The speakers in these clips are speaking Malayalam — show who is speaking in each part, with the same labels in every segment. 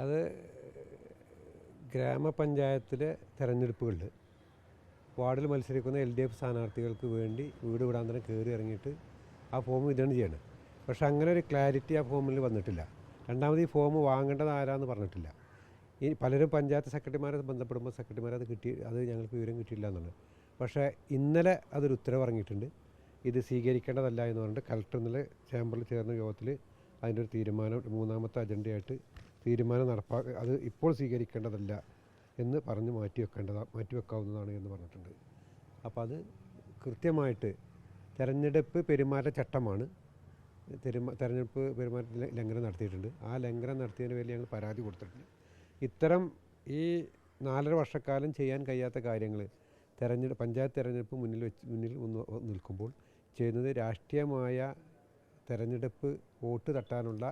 Speaker 1: അത് ഗ്രാമപഞ്ചായത്തിലെ തെരഞ്ഞെടുപ്പുകളിൽ വാർഡിൽ മത്സരിക്കുന്ന എൽ ഡി എഫ് സ്ഥാനാർത്ഥികൾക്ക് വേണ്ടി വീട് വിടാൻ തന്നെ കയറി ഇറങ്ങിയിട്ട് ആ ഫോം വിതരണം ചെയ്യണം. പക്ഷേ അങ്ങനെ ഒരു ക്ലാരിറ്റി ആ ഫോമിൽ വന്നിട്ടില്ല. രണ്ടാമത് ഈ ഫോം വാങ്ങേണ്ടത് ആരാന്ന് പറഞ്ഞിട്ടില്ല. ഈ പലരും പഞ്ചായത്ത് സെക്രട്ടറിമാരെ ബന്ധപ്പെടുമ്പോൾ സെക്രട്ടറിമാരെ അത് കിട്ടി അത് ഞങ്ങൾക്ക് വിവരം കിട്ടിയില്ല എന്നാണ്. പക്ഷേ ഇന്നലെ അതൊരു ഉത്തരവ് ഇറങ്ങിയിട്ടുണ്ട്. ഇത് സ്വീകരിക്കേണ്ടതല്ല എന്ന് പറഞ്ഞിട്ട് കലക്ടർ ഇന്നലെ ചേംബറിൽ ചേർന്ന യോഗത്തിൽ അതിന്റെ ഒരു തീരുമാനം മൂന്നാമത്തെ അജണ്ടയായിട്ട് തീരുമാനം നടപ്പാ അത് ഇപ്പോൾ സ്വീകരിക്കേണ്ടതല്ല എന്ന് പറഞ്ഞ് മാറ്റി വെക്കേണ്ടതാ മാറ്റി വെക്കാവുന്നതാണ് എന്ന് പറഞ്ഞിട്ടുണ്ട്. അപ്പോൾ അത് കൃത്യമായിട്ട് തെരഞ്ഞെടുപ്പ് പെരുമാറ്റച്ചട്ടമാണ് തെരുമ തെരഞ്ഞെടുപ്പ് പെരുമാറ്റ ലംഘനം നടത്തിയിട്ടുണ്ട്. ആ ലംഘനം നടത്തിയതിന് വേണ്ടി ഞങ്ങൾ പരാതി കൊടുത്തിട്ടുണ്ട്. ഇത്തരം ഈ നാലര വർഷക്കാലം ചെയ്യാൻ കഴിയാത്ത കാര്യങ്ങൾ തെരഞ്ഞെടുപ്പ് പഞ്ചായത്ത് തെരഞ്ഞെടുപ്പ് മുന്നിൽ വെച്ച് മുന്നിൽ നിൽക്കുമ്പോൾ ചെയ്യുന്നത് രാഷ്ട്രീയമായ തെരഞ്ഞെടുപ്പ് വോട്ട് തട്ടാനുള്ള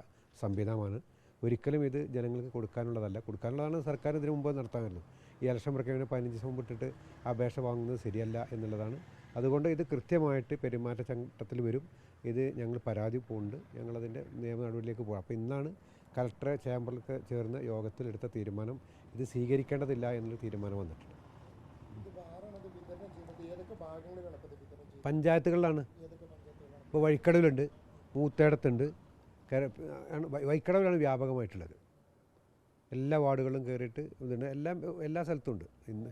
Speaker 1: സംവിധാനമാണ്. ഒരിക്കലും ഇത് ജനങ്ങൾക്ക് കൊടുക്കാനുള്ളതല്ല. കൊടുക്കാനുള്ളതാണ് സർക്കാർ ഇതിനു മുമ്പ് നടത്താമല്ലോ ഈ ഇലക്ഷൻ പ്രഖ്യാപനം പതിനഞ്ച് ദിവസം വിട്ടിട്ട് അപേക്ഷ വാങ്ങുന്നത് ശരിയല്ല എന്നുള്ളതാണ്. അതുകൊണ്ട് ഇത് കൃത്യമായിട്ട് പെരുമാറ്റച്ചട്ടത്തിൽ വരും. ഇത് ഞങ്ങൾ പരാതി പോകുന്നുണ്ട് ഞങ്ങളതിന്റെ നിയമ നടപടിയിലേക്ക് പോകും അപ്പോൾ ഇന്നാണ് കലക്ടറെ ചേംബറിലേക്ക് ചേർന്ന യോഗത്തിൽ എടുത്ത തീരുമാനം. ഇത് സ്വീകരിക്കേണ്ടതില്ല എന്നൊരു തീരുമാനം വന്നിട്ടുണ്ട്. പഞ്ചായത്തുകളിലാണ്. ഇപ്പോൾ വഴിക്കടവിലുണ്ട് മൂത്തേടത്തുണ്ട് വൈക്കടവിലാണ് വ്യാപകമായിട്ടുള്ളത്. എല്ലാ വാർഡുകളിലും കയറിയിട്ട് ഇതുണ്ട്. എല്ലാം എല്ലാ സ്ഥലത്തും ഉണ്ട് ഇന്ന്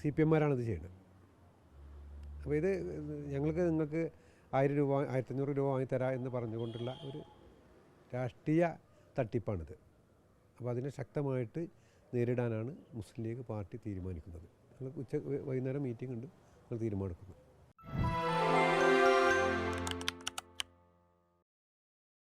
Speaker 1: സി പി എമ്മാരാണ് ഇത് ചെയ്യുന്നത്. അപ്പോൾ ഇത് ഞങ്ങൾക്ക് നിങ്ങൾക്ക് ആയിരം രൂപ ആയിരത്തഞ്ഞൂറ് രൂപ വാങ്ങിത്തരാം എന്ന് പറഞ്ഞുകൊണ്ടുള്ള ഒരു രാഷ്ട്രീയ തട്ടിപ്പാണിത്. അപ്പോൾ അതിനെ ശക്തമായിട്ട് നേരിടാനാണ് മുസ്ലിം ലീഗ് പാർട്ടി തീരുമാനിക്കുന്നത്. ഞങ്ങൾ ഉച്ച വൈകുന്നേരം മീറ്റിംഗ് ഉണ്ട്. ഞങ്ങൾ തീരുമാനിക്കുന്നത്